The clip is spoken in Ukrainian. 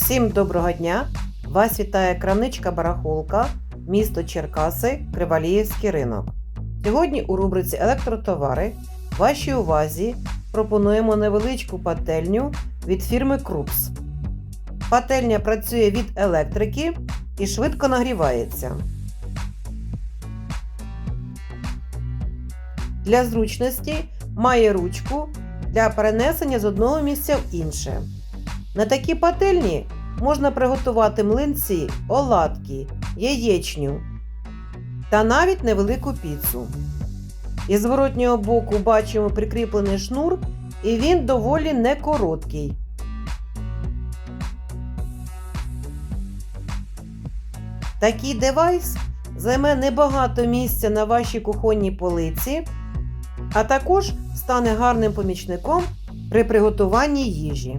Всім доброго дня! Вас вітає крамничка Барахолка, місто Черкаси, Криваліївський ринок. Сьогодні у рубриці Електротовари вашій увазі пропонуємо невеличку пательню від фірми Крупс. Пательня працює від електрики і швидко нагрівається. Для зручності має ручку для перенесення з одного місця в інше. На такій пательні можна приготувати млинці, оладки, яєчню та навіть невелику піцу. Із зворотнього боку бачимо прикріплений шнур, і він доволі не короткий. Такий девайс займе небагато місця на вашій кухонній полиці, а також стане гарним помічником при приготуванні їжі.